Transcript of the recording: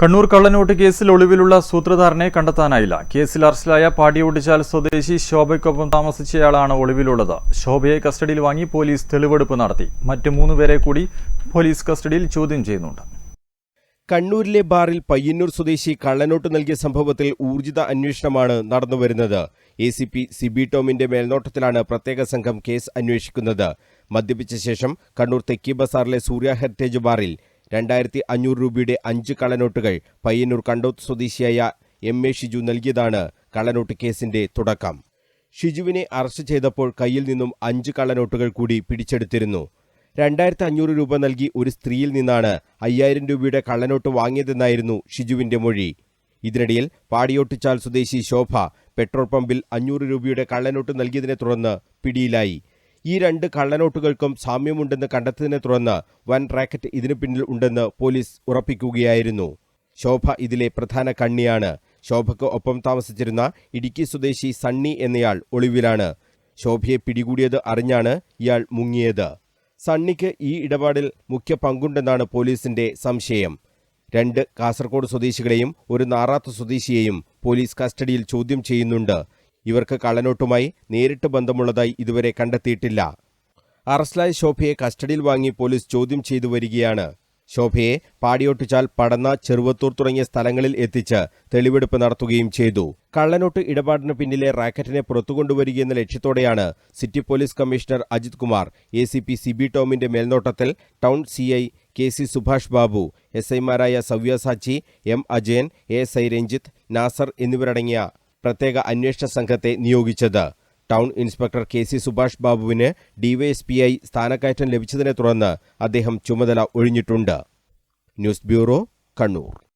കണ്ണൂർ കള്ളനോട്ട് കേസിൽ ഒളിവിലുള്ള സൂത്രധാരനെ കണ്ടെത്താനായില്ല. കേസിൽ അറസ്റ്റിലായ പാടിയോട്ടിച്ചാൽ സ്വദേശി ശോഭയ്ക്കൊപ്പം താമസിച്ചയാളാണ് ഒളിവിലുള്ളത്. ശോഭയെ കസ്റ്റഡിയിൽ വാങ്ങി പോലീസ് തെളിവെടുപ്പ് നടത്തി. മറ്റു മൂന്ന് പേരെ കൂടി പോലീസ് കസ്റ്റഡിയിൽ ചോദ്യം ചെയ്യുന്നുണ്ട്. കണ്ണൂരിലെ ബാറിൽ പയ്യന്നൂർ സ്വദേശി കള്ളനോട്ട് നൽകിയ സംഭവത്തിൽ ഊർജിത അന്വേഷണമാണ് നടന്നുവരുന്നത്. എ സി പി സിബി ടോമിന്റെ മേൽനോട്ടത്തിലാണ് പ്രത്യേക സംഘം കേസ് അന്വേഷിക്കുന്നത്. മദ്യപിച്ച ശേഷം കണ്ണൂർ തെക്കി ബസാറിലെ സൂര്യ ഹെറിറ്റേജ് ബാറിൽ രണ്ടായിരത്തി അഞ്ഞൂറ് രൂപയുടെ അഞ്ച് കള്ളനോട്ടുകൾ പയ്യന്നൂർ കണ്ടോത്ത് സ്വദേശിയായ എം എ ഷിജു നൽകിയതാണ് കള്ളനോട്ട് കേസിന്റെ തുടക്കം. ഷിജുവിനെ അറസ്റ്റ് ചെയ്തപ്പോൾ കയ്യിൽ നിന്നും അഞ്ച് കള്ളനോട്ടുകൾ കൂടി പിടിച്ചെടുത്തിരുന്നു. രണ്ടായിരത്തി അഞ്ഞൂറ് രൂപ നൽകി ഒരു സ്ത്രീയിൽ നിന്നാണ് അയ്യായിരം രൂപയുടെ കള്ളനോട്ട് വാങ്ങിയതെന്നായിരുന്നു ഷിജുവിന്റെ മൊഴി. ഇതിനിടയിൽ പാടിയോട്ടിച്ചാൽ സ്വദേശി ശോഭ പെട്രോൾ പമ്പിൽ അഞ്ഞൂറ് രൂപയുടെ കള്ളനോട്ട് നൽകിയതിനെ തുടർന്ന് പിടിയിലായി. ഈ രണ്ട് കള്ളനോട്ടുകൾക്കും സാമ്യമുണ്ടെന്ന് കണ്ടെത്തിയതിനെ തുടർന്ന് വൻ റാക്കറ്റ് ഇതിനു പിന്നിൽ ഉണ്ടെന്ന് പോലീസ് ഉറപ്പിക്കുകയായിരുന്നു. ശോഭ ഇതിലെ പ്രധാന കണ്ണിയാണ്. ശോഭയ്ക്ക് ഒപ്പം താമസിച്ചിരുന്ന ഇടുക്കി സ്വദേശി സണ്ണി എന്നയാൾ ഒളിവിലാണ്. ശോഭയെ പിടികൂടിയത് അറിഞ്ഞാണ് ഇയാൾ മുങ്ങിയത്. സണ്ണിക്ക് ഈ ഇടപാടിൽ മുഖ്യ പങ്കുണ്ടെന്നാണ് പോലീസിന്റെ സംശയം. രണ്ട് കാസർഗോഡ് സ്വദേശികളെയും ഒരു നാറാത്ത് സ്വദേശിയെയും പോലീസ് കസ്റ്റഡിയിൽ ചോദ്യം ചെയ്യുന്നുണ്ട്. ഇവർക്ക് കള്ളനോട്ടുമായി നേരിട്ട് ബന്ധമുള്ളതായി ഇതുവരെ കണ്ടെത്തിയിട്ടില്ല. അറസ്റ്റിലായ ശോഭയെ കസ്റ്റഡിയിൽ വാങ്ങി പോലീസ് ചോദ്യം ചെയ്തു വരികയാണ്. ശോഭയെ പാടിയൊട്ടിച്ചാൽ പടന്ന ചെറുവത്തൂർ തുടങ്ങിയ സ്ഥലങ്ങളിൽ എത്തിച്ച് തെളിവെടുപ്പ് നടത്തുകയും ചെയ്തു. കള്ളനോട്ട് ഇടപാടിന് പിന്നിലെ റാക്കറ്റിനെ പുറത്തുകൊണ്ടുവരികയെന്ന ലക്ഷ്യത്തോടെയാണ് city police commissioner Ajith Kumar A C P C B ടോമിന്റെ മേൽനോട്ടത്തിൽ town C I K C Subhash Babu S ഐമാരായ Savyasachi M Ajayan A I Ranjith Nasar എന്നിവരടങ്ങിയ പ്രത്യേക അന്വേഷണ സംഘത്തെ നിയോഗിച്ചത്. Town inspector K C Subhash ബാബുവിന് ഡിവൈഎസ്പിഐ സ്ഥാനക്കയറ്റം ലഭിച്ചതിനെ തുടർന്ന് അദ്ദേഹം ചുമതല ഒഴിഞ്ഞിട്ടുണ്ട്. News bureau Kannur.